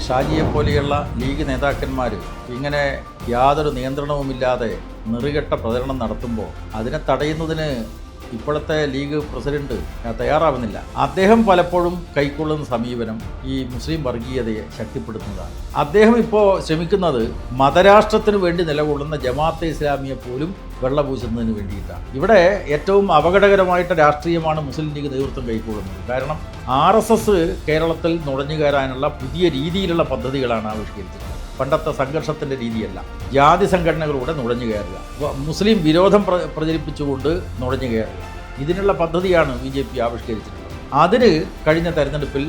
ഷാജിയെ പോലെയുള്ള ലീഗ് നേതാക്കന്മാർ ഇങ്ങനെ യാതൊരു നിയന്ത്രണവുമില്ലാതെ നിറുകെട്ട പ്രചരണം നടത്തുമ്പോൾ അതിനെ തടയുന്നതിന് ഇപ്പോഴത്തെ ലീഗ് പ്രസിഡന്റ് തയ്യാറാവുന്നില്ല. അദ്ദേഹം പലപ്പോഴും കൈക്കൊള്ളുന്ന സമീപനം ഈ മുസ്ലിം വർഗീയതയെ ശക്തിപ്പെടുത്തുന്നതാണ്. അദ്ദേഹം ഇപ്പോൾ ശ്രമിക്കുന്നത് മതരാഷ്ട്രത്തിന് വേണ്ടി നിലകൊള്ളുന്ന ജമാഅത്തെ ഇസ്ലാമിയെ പോലും വെള്ളപൂശുന്നതിന് വേണ്ടിയിട്ടാണ്. ഇവിടെ ഏറ്റവും അപകടകരമായിട്ട് രാഷ്ട്രീയമാണ് മുസ്ലിം ലീഗ് നേതൃത്വം കൈക്കൊള്ളുന്നത്. കാരണം ആർ എസ് എസ് കേരളത്തിൽ നുഴഞ്ഞു കയറാനുള്ള പുതിയ രീതിയിലുള്ള പദ്ധതികളാണ് ആവിഷ്കരിച്ചത് പണ്ടത്തെ സംഘർഷത്തിന്റെ രീതിയല്ല. ജാതി സംഘടനകളൂടെ നുഴഞ്ഞു കയറുക. മുസ്ലിം വിരോധം പ്ര പ്രചരിപ്പിച്ചുകൊണ്ട് നുഴഞ്ഞു കയറുക. ഇതിനുള്ള പദ്ധതിയാണ് ബി ജെ പി ആവിഷ്കരിച്ചിട്ടുള്ളത്. അതിന് കഴിഞ്ഞ തെരഞ്ഞെടുപ്പിൽ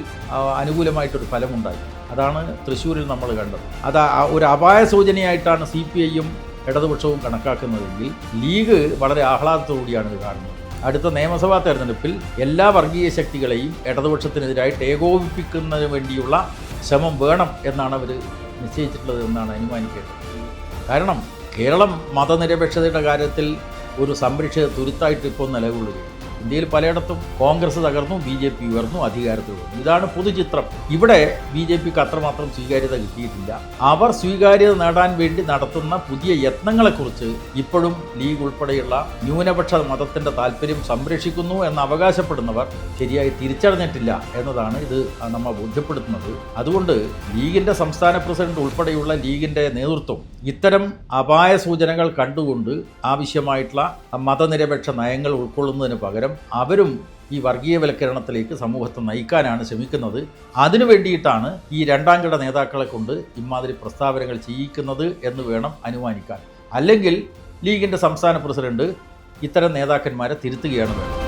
അനുകൂലമായിട്ടൊരു ഫലമുണ്ടായി. അതാണ് തൃശ്ശൂരിൽ നമ്മൾ കണ്ടത്. അത് ഒരു അപായ സൂചനയായിട്ടാണ് സി പി ഐയും ഇടതുപക്ഷവും കണക്കാക്കുന്നതെങ്കിൽ ലീഗ് വളരെ ആഹ്ലാദത്തോടുകൂടിയാണ് ഇത് കാണുന്നത്. അടുത്ത നിയമസഭാ തെരഞ്ഞെടുപ്പിൽ എല്ലാ വർഗീയ ശക്തികളെയും ഇടതുപക്ഷത്തിനെതിരായിട്ട് ഏകോപിപ്പിക്കുന്നതിന് വേണ്ടിയുള്ള ശ്രമം വേണം എന്നാണ് അവർ നിശ്ചയിച്ചിട്ടുള്ളത് എന്നാണ് അനുമാനിക്കേണ്ടത്. കാരണം കേരളം മതനിരപേക്ഷതയുടെ കാര്യത്തിൽ ഒരു സംരക്ഷിത തുരുത്തായിട്ട് ഇപ്പോൾ നിലകൊള്ളുകയാണ്. ഇന്ത്യയിൽ പലയിടത്തും കോൺഗ്രസ് തകർന്നു ബി ജെ പി ഉയർന്നു അധികാരത്തിൽ വന്നു. ഇതാണ് പൊതുചിത്രം. ഇവിടെ ബി ജെ പിക്ക് അത്രമാത്രം സ്വീകാര്യത കിട്ടിയിട്ടില്ല. അവർ സ്വീകാര്യത നേടാൻ വേണ്ടി നടത്തുന്ന പുതിയ യത്നങ്ങളെക്കുറിച്ച് ഇപ്പോഴും ലീഗ് ഉൾപ്പെടെയുള്ള ന്യൂനപക്ഷ മതത്തിന്റെ താല്പര്യം സംരക്ഷിക്കുന്നു എന്ന് അവകാശപ്പെടുന്നവർ ശരിയായി തിരിച്ചറിഞ്ഞിട്ടില്ല എന്നതാണ് ഇത് നമ്മൾ ബോധ്യപ്പെടുത്തുന്നത്. അതുകൊണ്ട് ലീഗിന്റെ സംസ്ഥാന പ്രസിഡന്റ് ഉൾപ്പെടെയുള്ള ലീഗിന്റെ നേതൃത്വം ഇത്തരം അപായ സൂചനകൾ കണ്ടുകൊണ്ട് ആവശ്യമായിട്ടുള്ള മതനിരപേക്ഷ നയങ്ങൾ ഉൾക്കൊള്ളുന്നതിന് പകരം അവരും ഈ വർഗീയവൽക്കരണത്തിലേക്ക് സമൂഹത്തെ നയിക്കാനാണ് ശ്രമിക്കുന്നത്. അതിനു വേണ്ടിയിട്ടാണ് ഈ രണ്ടാം കിട നേതാക്കളെ കൊണ്ട് ഇമാതിരി പ്രസ്താവനകൾ ചെയ്യിക്കുന്നത് എന്ന് വേണം അനുമാനിക്കാൻ. അല്ലെങ്കിൽ ലീഗിന്റെ സംസ്ഥാന പ്രസിഡന്റ് ഇത്തരം നേതാക്കന്മാരെ തിരുത്തുകയാണ് വേണ്ടത്.